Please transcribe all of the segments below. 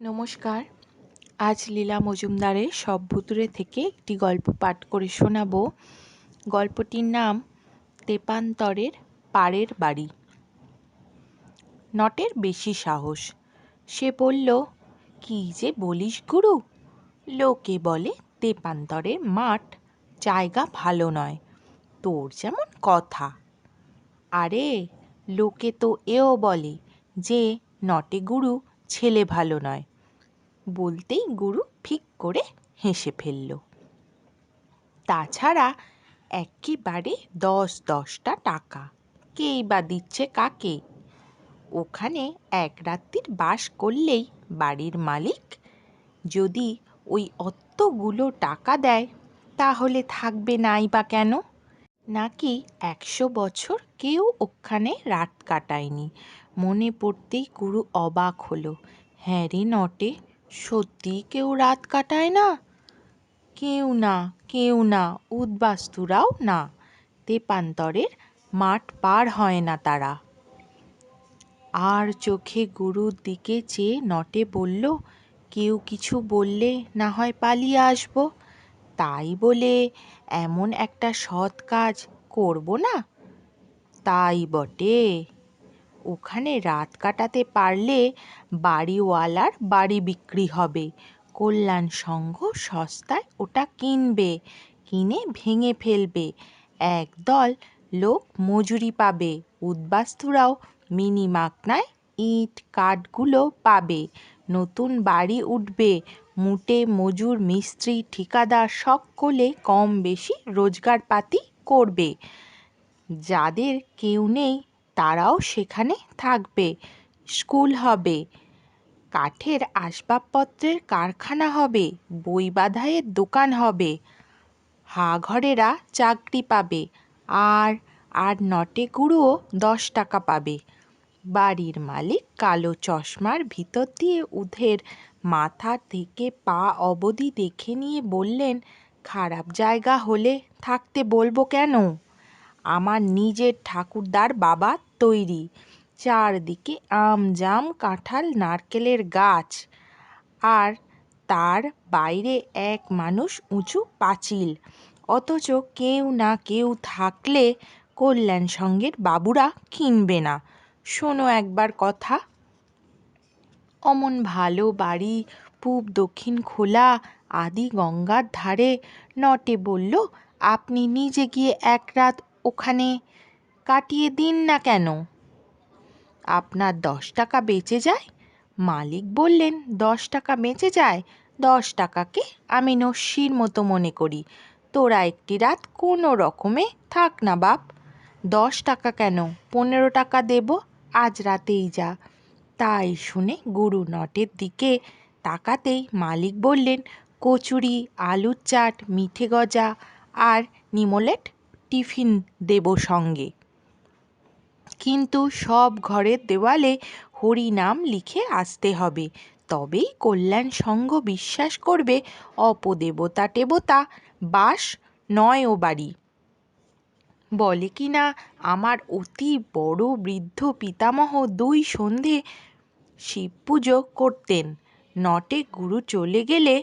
নমস্কার। আজ লীলা মজুমদারের সব ভুতুরে থেকে একটি গল্প পাঠ করে শোনাব। গল্পটির নাম তেপান্তরের পাড়ের বাড়ি। নটের বেশি সাহস। সে বলল, কি যে বলিস গুরু? লোকে বলে তেপান্তরের মাঠ জায়গা ভালো নয়। তোর যেমন কথা। আরে, লোকে তো এও বলে যে নটে গুরু ছেলে ভালো নয়। বলতেই গুরু ফিক করে হেসে ফেলল। তাছাড়া একেবারে দশ দশটা টাকা, কেই বা দিচ্ছে কাকে? ওখানে এক রাত্রির বাস করলেই বাড়ির মালিক যদি ওই অতগুলো টাকা দেয়, তাহলে থাকবে নাই বা কেন? নাকি একশো বছর কেউ ওখানে রাত কাটায়নি মনে পড়তেই গুরু অবাক হলো। হ্যাঁ রে নটে সত্যিই কেউ রাত কাটায় না? কেউ না কেউ না, উদ্বাস্তুরাও না। তেপান্তরের মাঠ পার হয় না তারা। আর চোখে গুরুর দিকে চেয়ে নটে বলল, কেউ কিছু বললে না হয় পালিয়ে আসব? তাই বলে এমন একটা সৎ কাজ করব না? তাই বটে। ওখানে রাত কাটাতে পারলে বাড়িওয়ালার বাড়ি বিক্রি হবে। কল্যাণ সংঘ সস্তায় ওটা কিনবে, কিনে ভেঙে ফেলবে। একদল লোক মজুরি পাবে, উদ্বাস্তুরাও মিনি মাকনায় ইট কাঠগুলো পাবে। নতুন বাড়ি উঠবে, মুটে মজুর মিস্ত্রি, ঠিকাদার সকলে কম বেশি রোজগারপাতি করবে। যাদের কেউ নেই তারাও সেখানে থাকবে। স্কুল হবে। কাঠের আসবাবপত্রের কারখানা হবে। বই বাঁধাইয়ের দোকান হবে। হাঘরেরা চাকরি পাবে। আর আর নটে গুঁড়োও দশ টাকা পাবে। বাড়ির মালিক কালো চশমার ভিতর দিয়ে উধের মাথা থেকে পা অবধি দেখে নিয়ে বললেন, খারাপ জায়গা হলে থাকতে বলব কেন? আমার নিজের ঠাকুরদার বাবা তৈরি। চারদিকে আম জাম কাঁঠাল, নারকেলের গাছ। আর তার বাইরে এক মানুষ উঁচু পাঁচিল। অথচ কেউ না কেউ থাকলে কল্যাণ সঙ্গের বাবুরা কিনবে না। শোনো একবার কথা। অমন ভালো বাড়ি, পূব, দক্ষিণ, খোলা, আদি গঙ্গার ধারে। নটে বলল, আপনি নিজে গিয়ে এক রাত ওখানে কাটিয়ে দিন না কেন? আপনার দশ টাকা বেঁচে যায়? মালিক বললেন, দশ টাকা বেঁচে যায়, দশ টাকাকে আমি নস্যির মতো মনে করি। তোরা একটি রাত কোনো রকমে থাক না বাপ। দশ টাকা কেন? পনেরো টাকা দেব, আজ রাতেই যা। তাই শুনে গুরু নটের দিকে তাকাতেই মালিক বললেন, কচুরি, আলুর চাট, মিঠে গজা আর নিমলেট টিফিন দেব সঙ্গে। কিন্তু সব ঘরের দেওয়ালে হরিনাম লিখে আসতে হবে। তবেই কল্যাণ সংঘ বিশ্বাস করবে অপদেবতা টেবতা, বাস নয় ও বাড়ি। বলে কি না, আমার অতি বড় বৃদ্ধ পিতামহ দুই সন্ধে শিব পুজো করতেন। নটে গুরু চলে গেলে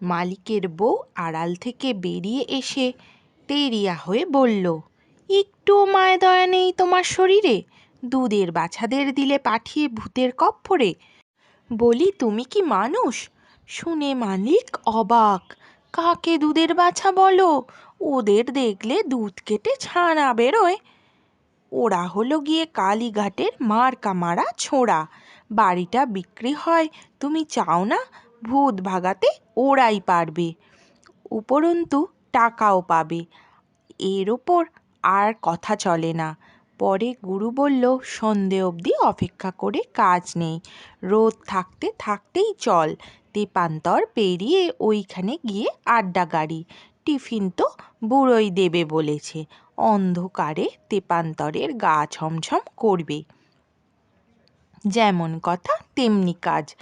মালিকের বউ আড়াল থেকে বেরিয়ে এসে তেরিয়া হয়ে বলল একটুও মায়া দয়া নেই তোমার শরীরে? দুধের বাছাদের দিলে পাঠিয়ে ভূতের কপ্পরে। বলি, তুমি কি মানুষ? শুনে মালিক অবাক। কাকে দুধের বাছা বলো? ওদের দেখলে দুধ কেটে ছানা বেরোয়। ওরা হলো গিয়ে কালীঘাটের মার্কা মারা ছোঁড়া। বাড়িটা বিক্রি হয়, তুমি চাও না? ভূত ভাগাতে ওরাই পারবে। উপরন্তু টাকাও পাবে। এর ওপর আর কথা চলে না। পরে গুরু বলল, সন্ধে অবধি অপেক্ষা করে কাজ নেই। রোদ থাকতে থাকতেই চল। তেপান্তর পেরিয়ে ওইখানে গিয়ে আড্ডা গাড়ি। টিফিন তো বুড়োই দেবে বলেছে। অন্ধকারে তেপান্তরের গা ছমছম করবে। যেমন কথা, তেমনি কাজ।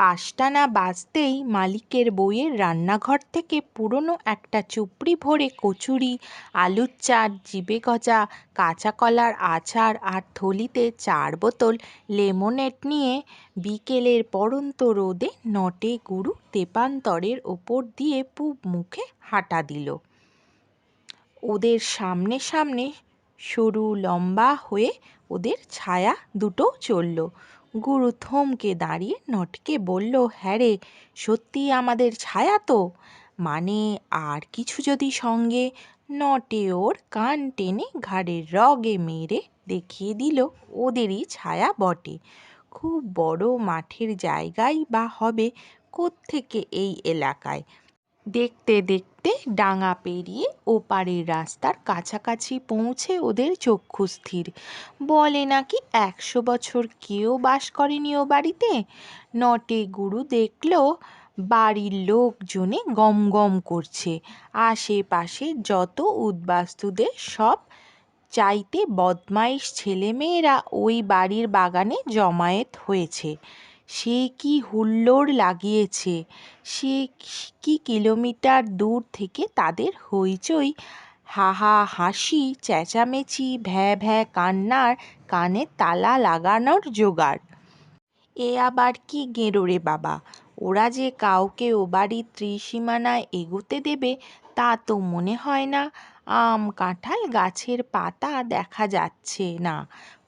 পাঁচটা না বাজতেই মালিকের বউয়ের রান্নাঘর থেকে পুরনো একটা চুপড়ি ভরে কচুরি, আলুর চাট, জিবে গজা, কাঁচা কলার আচার আর থলিতে চার বোতল লেমনেড নিয়ে বিকেলের পড়ন্ত রোদে নটে গুরু তেপান্তরের ওপর দিয়ে পুব মুখে হাঁটা দিল। ওদের সামনে সামনে সরু লম্বা হয়ে ওদের ছায়া দুটো চলল। গুরু থমকে দাঁড়িয়ে নটকে বলল হ্যাঁ রে, সত্যি আমাদের ছায়া তো। মানে আর কিছু যদি সঙ্গে নটে ওর কান টেনে ঘাড়ের রগে মেরে দেখিয়ে দিল, ওদেরই ছায়া বটে। খুব বড় মাঠের জায়গাই বা হবে কোত্থেকে এই এলাকায়? দেখতে দেখতে ডাঙা পেরিয়ে ওপারের রাস্তার কাছাকাছি পৌঁছে ওদের চক্ষুস্থির বলে নাকি একশো বছর কেউ বাস করেনি ও বাড়িতে? নটে গুরু দেখল বাড়ির লোকজনে গম গম করছে। আশেপাশে যত উদ্বাস্তুদের সব চাইতে বদমাইশ ছেলেমেয়েরা ওই বাড়ির বাগানে জমায়েত হয়েছে। সে কি হুল্লোড় লাগিয়েছে? সে কি কিলোমিটার দূর থেকে তাদের হইচই? হাহা, হাসি, চেঁচামেচি, ভ্যাঁ ভ্যাঁ কান্নার কানে তালা লাগানোর জোগাড়। এ আবার কি গেঁড়ো রে বাবা? ওরা যে কাউকে ও বাড়ির ত্রিসীমানায় এগোতে দেবে, তা তো মনে হয় না। আম, কাঁঠাল গাছের পাতা দেখা যাচ্ছে না।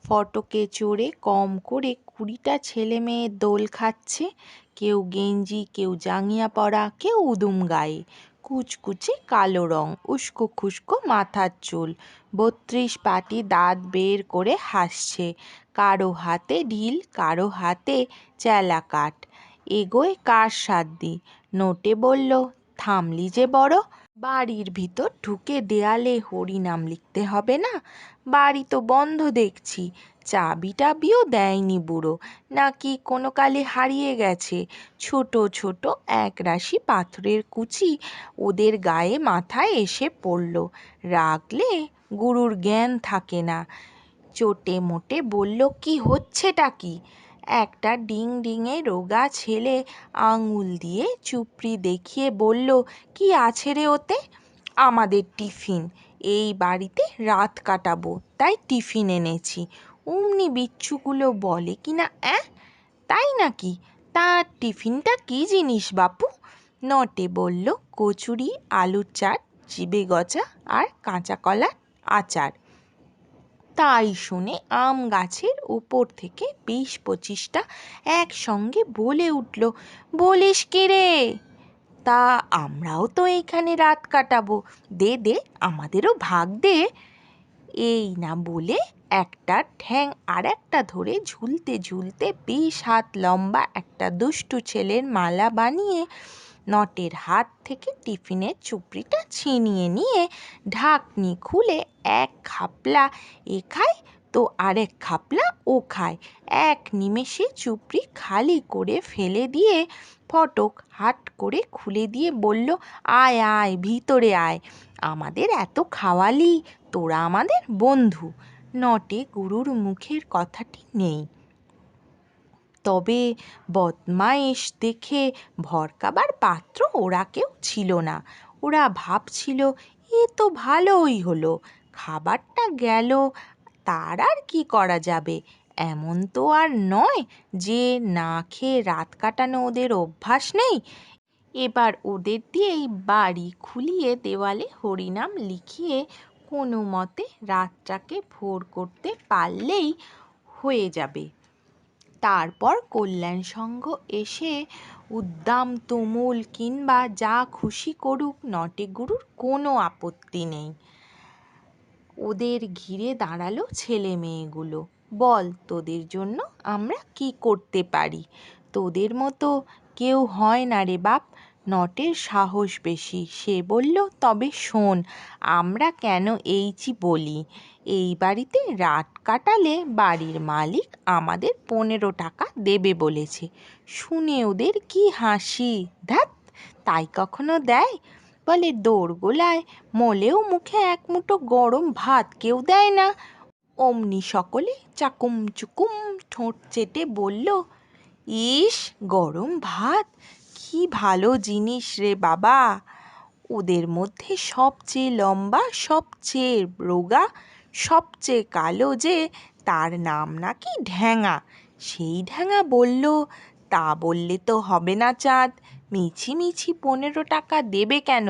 ফটকে চড়ে কম করে কুড়িটা ছেলে মেয়ে দোল খাচ্ছে। কেউ গেঞ্জি, কেউ জাঙ্গিয়া পরা, কেউ উদুম গায়ে। কুচকুচে কালো রং, উস্কো খুস্কো মাথার চুল। বত্রিশ পাটি দাঁত বের করে হাসছে। কারও হাতে ঢিল, কারও হাতে চেলা কাঠ। এগোয় কার সাধ্যি নোটে বলল, থামলি যে বড়। বাড়ির ভিতর ঢুকে দেয়ালে হরিনাম লিখতে হবে না? বাড়ি তো বন্ধ দেখছি। চাবি টাবিও দেয়নি বুড়ো। নাকি কোনো কালে হারিয়ে গেছে। ছোট ছোট এক রাশি পাথরের কুচি ওদের গায়ে মাথায় এসে পড়ল। রাগলে গুরুর জ্ঞান থাকে না। চোটে মোটে বলল, কি হচ্ছেটা কি? একটা ডিং ডিঙে রোগা ছেলে আঙুল দিয়ে চুপড়ি দেখিয়ে বলল, কি আছে রে ওতে? আমাদের টিফিন। এই বাড়িতে রাত কাটাবো, তাই টিফিন এনেছি। অমনি বিচ্ছুগুলো বলে কি না অ্যাঁ? তাই নাকি? তা টিফিনটা কী জিনিস বাপু? নটে বলল, কচুরি, আলুর চাট, জিবে গজা আর কাঁচা কলার আচার। তাই শুনে আম গাছের ওপর থেকে বিশ পঁচিশটা একসঙ্গে বলে উঠল, বলিস কি রে? তা আমরাও তো এইখানে রাত কাটাবো। দে দে, আমাদেরও ভাগ দে। এই না বলে একটা ঠ্যাং আর একটা ধরে ঝুলতে ঝুলতে বিশ হাত লম্বা একটা দুষ্টু ছেলের মালা বানিয়ে নটের হাত থেকে টিফিনের চুপড়িটা ছিনিয়ে নিয়ে ঢাকনি খুলে এক খাপলা এ খায় তো আরেক খাপলা ও খায়। এক নিমেষে চুপড়ি খালি করে ফেলে দিয়ে ফটক হাট করে খুলে দিয়ে বলল, আয় আয়, ভিতরে আয়। আমাদের এত খাওয়ালি, তোরা আমাদের বন্ধু নটে গুরুর মুখের কথাটি নেই। তবে বদমাইশ দেখে ভরকাবার পাত্র ওরা কেউ ছিল না। ওরা ভাবছিল, এ তো ভালোই হলো। খাবারটা গেল তার আর কি করা যাবে? এমন তো আর নয় যে না খেয়ে রাত কাটানো ওদের অভ্যাস নেই। এবার ওদের দিয়েই বাড়ি খুলিয়ে দেওয়ালে হরিনাম লিখিয়ে কোনো মতে রাতটাকে ভোর করতে পারলেই হয়ে যাবে। তারপর কল্যাণ সংঘ এসে উদ্দাম, তুমুল কিংবা যা খুশি করুক, নটে গুরুর কোনো আপত্তি নেই। ওদের ঘিরে দাঁড়াল ছেলে মেয়েগুলো। বল, তোদের জন্য আমরা কি করতে পারি? তোদের মতো কেউ হয় না রে বাপ। নটের সাহস বেশি। সে বলল, তবে শোন, আমরা কেন এইচি বলি? এই বাড়িতে রাত কাটালে বাড়ির মালিক আমাদের পনেরো টাকা দেবে বলেছে। শুনে ওদের কি হাসি? ধ্যাত তাই কখনো দেয়? বলে দোরগোলায় মলেও মুখে এক মুঠো গরম ভাত কেউ দেয় না। অমনি সকলে চাকুম চুকুম ঠোঁট চেটে বলল, ইস, গরম ভাত, কি ভালো জিনিস রে বাবা। ওদের মধ্যে সবচেয়ে লম্বা, সবচেয়ে রোগা, সবচেয়ে কালো যে, তার নাম নাকি ঢ্যাঙা। সেই ঢ্যাঙা বলল, তা বললে তো হবে না চাঁদ। মিছি মিছি পনেরো টাকা দেবে কেন?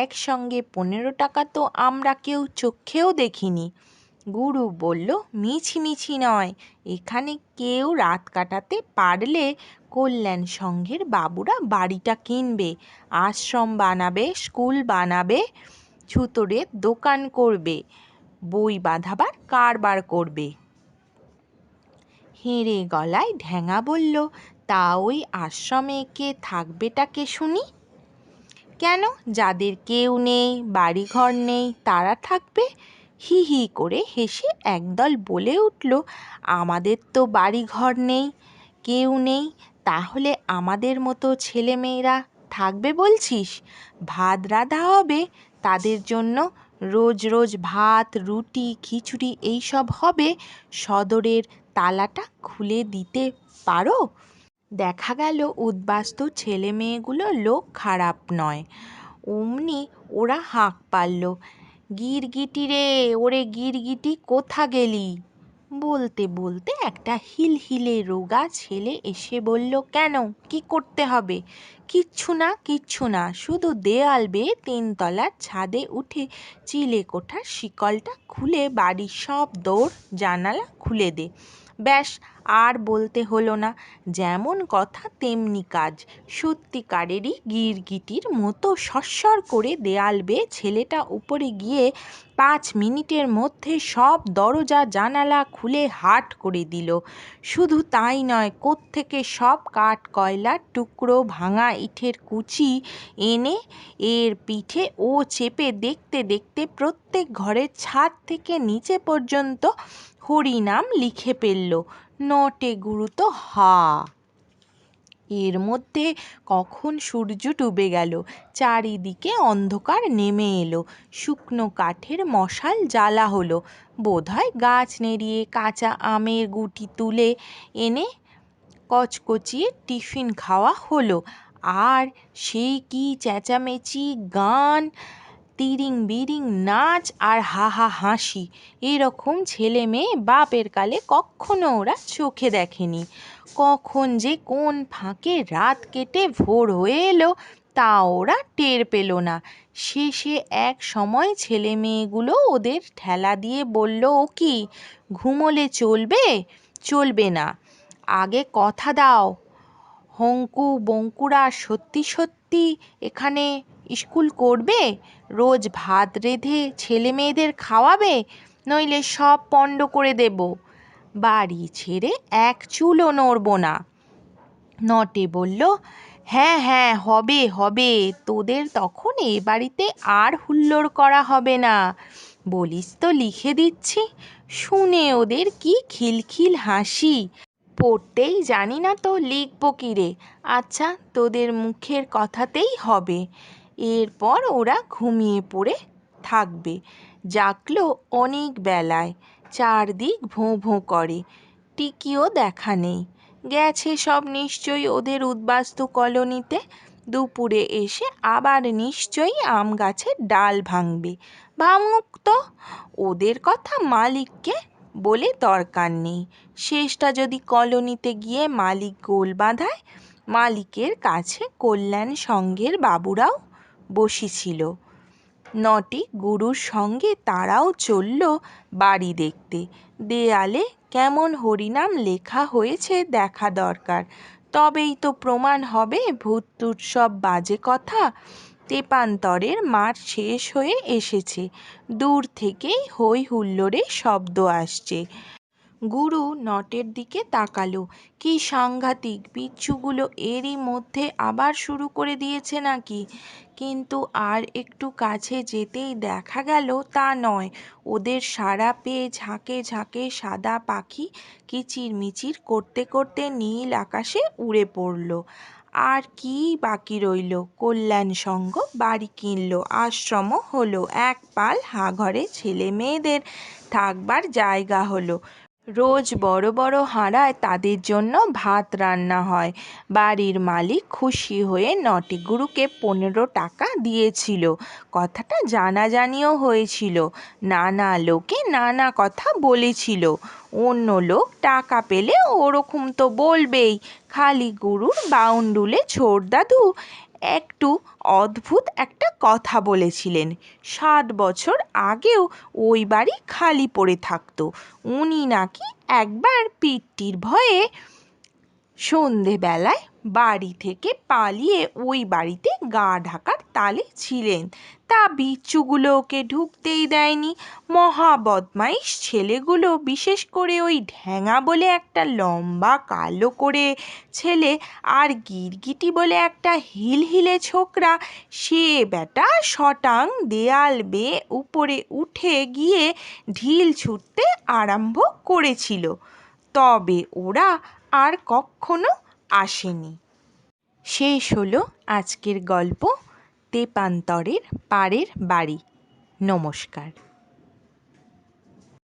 একসঙ্গে পনেরো টাকা তো আমরা কেউ চোখেও দেখিনি। গুরু বলল, মিছি মিছি নয়, এখানে কেউ রাত কাটাতে পারলে কল্যাণ সংঘের বাবুরা বাড়িটা কিনবে, আশ্রম বানাবে, স্কুল বানাবে ছুতোরের দোকান করবে, বই বাঁধাবার কারবার করবে। হেঁড়ে গলায় ঢ্যাঙা বলল, তা ওই আশ্রমে কে থাকবেটাকে শুনি? কেন? যাদের কেউ নেই, বাড়িঘর নেই, তারা থাকবে? হি হি করে হেসে একদল বলে উঠল, আমাদের তো বাড়িঘর নেই, কেউ নেই, তাহলে আমাদের মতো ছেলেমেয়েরা থাকবে বলছিস? ভাত রাঁধা হবে, তাদের জন্য রোজ রোজ ভাত, রুটি, খিচুড়ি, এইসব হবে, সদরের তালাটা খুলে দিতে পারো? দেখা গেল উদ্বাস্তু ছেলে মেয়েগুলো লোক খারাপ নয়। অমনি ওরা হাঁক পারল, গিরগিটি রে, ওরে গিরগিটি, কোথা গেলি? বলতে বলতে একটা হিলহিলে রোগা ছেলে এসে বলল, কেন? কি করতে হবে? কিচ্ছু না কিচ্ছু না, শুধু দেয়াল বেয়ে তিনতলার ছাদে উঠে চিলে কোঠার শিকলটা খুলে বাড়ির সব দৌড় জানালা খুলে দে। ব্যাস, আর বলতে হলো না। যেমন কথা, তেমনি কাজ। সত্যিকারেরই গিরগিটির মতো সস্বর করে দেয়াল বেয়ে ছেলেটা উপরে গিয়ে পাঁচ মিনিটের মধ্যে সব দরজা, জানালা খুলে হাট করে দিল। শুধু তাই নয়, কোত্থেকে সব কাঠ কয়লার টুকরো, ভাঙা ইটের কুচি এনে এর পিঠে ও চেপে দেখতে দেখতে প্রত্যেক ঘরের ছাদ থেকে নিচে পর্যন্ত হরিনাম লিখে ফেলল নটে গুরু তো হা। এর মধ্যে কখন সূর্য ডুবে গেল, চারিদিকে অন্ধকার নেমে এলো, শুকনো কাঠের মশাল জ্বালা হলো, বোধহয় গাছ নেড়িয়ে কাঁচা আমের গুটি তুলে এনে কচকচিয়ে টিফিন খাওয়া হলো, আর সেই কি চেঁচামেচি গান তিরিং বিরিং নাচ আর হা হা হাসি। এরকম ছেলে মেয়ে বাপের কালে কখনো ওরা চোখে দেখেনি। কখন যে কোন ফাঁকে রাত কেটে ভোর হয়ে এলো, তা ওরা টের পেল না। শেষে এক সময় ছেলে মেয়েগুলো ওদের ঠেলা দিয়ে বলল, ও কি, ঘুমোলে চলবে? চলবে না। আগে কথা দাও। হঙ্কু বঙ্কুরা সত্যি সত্যি এখানে স্কুল করবে? রোজ ভাত রেঁধে ছেলে মেয়েদের খাওয়াবে? নইলে সব পণ্ড করে দেব। বাড়ি ছেড়ে এক চুলও নড়ব না। নটে বলল হ্যাঁ হ্যাঁ হবে হবে, তোদের তখন এ বাড়িতে আর হুল্লোড় করা হবে না। বলিস তো লিখে দিচ্ছি, শুনে ওদের কি খিলখিল হাসি। পড়তেই জানি না তো লিখব কী রে। আচ্ছা তোদের মুখের কথাতেই হবে। এরপর ওরা ঘুমিয়ে পড়ে থাকবে। জাগলো অনেক বেলায়, চারদিক ভোঁ ভোঁ করে, টিকিও দেখা নেই। গেছে সব নিশ্চয়ই ওদের উদ্বাস্তু কলোনিতে। দুপুরে এসে আবার নিশ্চয়ই আম গাছের ডাল ভাঙবে। ভাঙুক তো, ওদের কথা মালিককে বলে দরকার নেই। শেষটা যদি কলোনিতে গিয়ে মালিক গোল বাঁধায়, মালিকের কাছে কল্যাণ সংঘের বাবুরাও বসেছিল। নটি গুরুর সঙ্গে তারাও চলল বাড়ি দেখতে। দেয়ালে কেমন হরিনাম লেখা হয়েছে দেখা দরকার। তবেই তো প্রমাণ হবে ভূত সব বাজে কথা। তেপান্তরের মাঠ শেষ হয়ে এসেছে। দূর থেকেই হই হুল্লোড়ে শব্দ আসছে। গুরু নটের দিকে তাকালো। কি সাংঘাতিক, বিচ্ছুগুলো এরই মধ্যে আবার শুরু করে দিয়েছে নাকি? কিন্তু আর একটু কাছে যেতেই দেখা গেল তা নয়। ওদের সাড়া পেয়ে ঝাঁকে ঝাঁকে সাদা পাখি কিচিরমিচির করতে করতে নীল আকাশে উড়ে পড়ল। আর কি বাকি রইল? কল্যাণ সংঘ বাড়ি কিনল আশ্রমও হলো, এক পাল হাঘরে ছেলে মেয়েদের থাকবার জায়গা হলো। রোজ বড় বড় হাঁড়ায় তাদের জন্য ভাত রান্না হয়। বাড়ির মালিক খুশি হয়ে নটি গুরুকে পনেরো টাকা দিয়েছিল। কথাটা জানাজানিও হয়েছিল। নানা লোকে নানা কথা বলেছিল। অন্য লোক টাকা পেলে ওরকম তো বলবেই। খালি গুরুর বাউন্ডুলে ছোড়দাদু একটু অদ্ভুত একটা কথা বলেছিলেন। সাত বছর আগেও ওই বাড়ি খালি পড়ে থাকতো। উনি নাকি একবার পিট্টির ভয়ে সন্ধেবেলায় বাড়ি থেকে পালিয়ে ওই বাড়িতে গা ঢাকার তালে ছিলেন। তা বিচ্ছুগুলো ওকে ঢুকতেই দেয়নি। মহা বদমাইশ ছেলেগুলো, বিশেষ করে ওই ঢ্যাঙা বলে একটা লম্বা কালো করে ছেলে আর গিরগিটি বলে একটা হিলহিলে ছোকরা, সে বেটা শটাং দেয়াল বেয়ে উপরে উঠে গিয়ে ঢিল ছুটতে আরম্ভ করেছিল। তবে ওরা আর কখনো আসেনি। শেষ হলো আজকের গল্প। তেপান্তরের পাড়ের বাড়ি। নমস্কার।